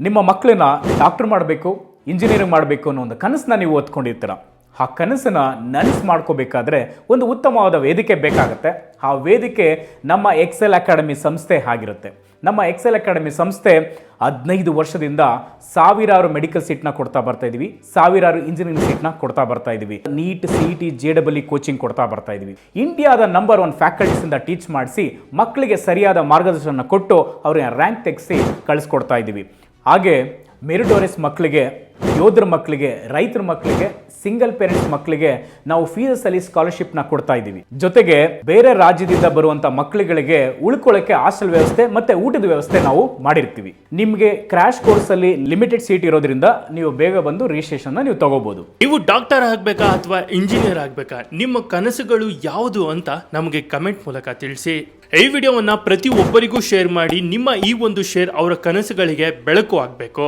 ನಿಮ್ಮ ಮಕ್ಕಳನ್ನ ಡಾಕ್ಟರ್ ಮಾಡಬೇಕು ಇಂಜಿನಿಯರಿಂಗ್ ಮಾಡಬೇಕು ಅನ್ನೋ ಒಂದು ಕನಸನ್ನ ನೀವು ಓದ್ಕೊಂಡಿರ್ತೀರ ಆ ಕನಸನ್ನ ನನಸು ಮಾಡ್ಕೋಬೇಕಾದ್ರೆ ಒಂದು ಉತ್ತಮವಾದ ವೇದಿಕೆ ಬೇಕಾಗುತ್ತೆ. ಆ ವೇದಿಕೆ ನಮ್ಮ ಎಕ್ಸೆಲ್ ಅಕಾಡೆಮಿ ಸಂಸ್ಥೆ ಆಗಿರುತ್ತೆ. ನಮ್ಮ ಎಕ್ಸೆಲ್ ಅಕಾಡೆಮಿ ಸಂಸ್ಥೆ ಹದಿನೈದು ವರ್ಷದಿಂದ ಸಾವಿರಾರು ಮೆಡಿಕಲ್ ಸೀಟ್ನ ಕೊಡ್ತಾ ಬರ್ತಾ ಇದ್ದೀವಿ ಸಾವಿರಾರು ಇಂಜಿನಿಯರಿಂಗ್ ಸೀಟ್ನ ಕೊಡ್ತಾ ಬರ್ತಾ ಇದ್ದೀವಿ NEET C T J double coaching ಕೊಡ್ತಾ ಬರ್ತಾ ಇದ್ದೀವಿ ಇಂಡಿಯಾದ ನಂಬರ್ ಒನ್ ಫ್ಯಾಕಲ್ಟೀಸಿಂದ ಟೀಚ್ ಮಾಡಿಸಿ ಮಕ್ಕಳಿಗೆ ಸರಿಯಾದ ಮಾರ್ಗದರ್ಶನ ಕೊಟ್ಟು ಅವ್ರಿಗೆ ರ್ಯಾಂಕ್ ತೆಗೆಸಿ ಕಳಿಸ್ಕೊಡ್ತಾ ಇದ್ದೀವಿ ಹಾಗೆ ಮೆರಿಟೋರಿಯಸ್ ಮಕ್ಕಳಿಗೆ ಯೋಧರ ಮಕ್ಕಳಿಗೆ, ರೈತರ ಮಕ್ಕಳಿಗೆ ಸಿಂಗಲ್ ಪೇರೆಂಟ್ಸ್ ಮಕ್ಕಳಿಗೆ ನಾವು ಫೀಸಸ್ ಅಲ್ಲಿ ನ ಕೊಡ್ತಾ ಇದ್ದೀವಿ. ಜೊತೆಗೆ ಬೇರೆ ರಾಜ್ಯದಿಂದ ಬರುವಂತ ಮಕ್ಕಳಿಗೆ ಉಳ್ಕೊಳ್ಳಕ್ಕೆ ಹಾಸ್ಟೆಲ್ ವ್ಯವಸ್ಥೆ ಮತ್ತೆ ಊಟದ ವ್ಯವಸ್ಥೆ ನಾವು ಮಾಡಿರ್ತೀವಿ. ನಿಮಗೆ ಕ್ರಾಶ್ ಕೋರ್ಸ್ ಅಲ್ಲಿ ಲಿಮಿಟೆಡ್ ಸೀಟ್ ಇರೋದ್ರಿಂದ ನೀವು ಬೇಗ ಬಂದು ರಿಜಿಸ್ಟ್ರೇಷನ್ ನೀವು ತಗೋಬಹುದು ನೀವು ಡಾಕ್ಟರ್ ಆಗ್ಬೇಕಾ ಅಥವಾ ಇಂಜಿನಿಯರ್ ಆಗ್ಬೇಕಾ? ನಿಮ್ಮ ಕನಸುಗಳು ಯಾವುದು ಅಂತ ನಮಗೆ ಕಮೆಂಟ್ ಮೂಲಕ ತಿಳಿಸಿ. ಈ ವಿಡಿಯೋವನ್ನ ಪ್ರತಿ ಒಬ್ಬರಿಗೂ ಶೇರ್ ಮಾಡಿ ನಿಮ್ಮ ಈ ಒಂದು ಶೇರ್ ಅವರ ಕನಸುಗಳಿಗೆ ಬೆಳಕು ಆಗಬೇಕು.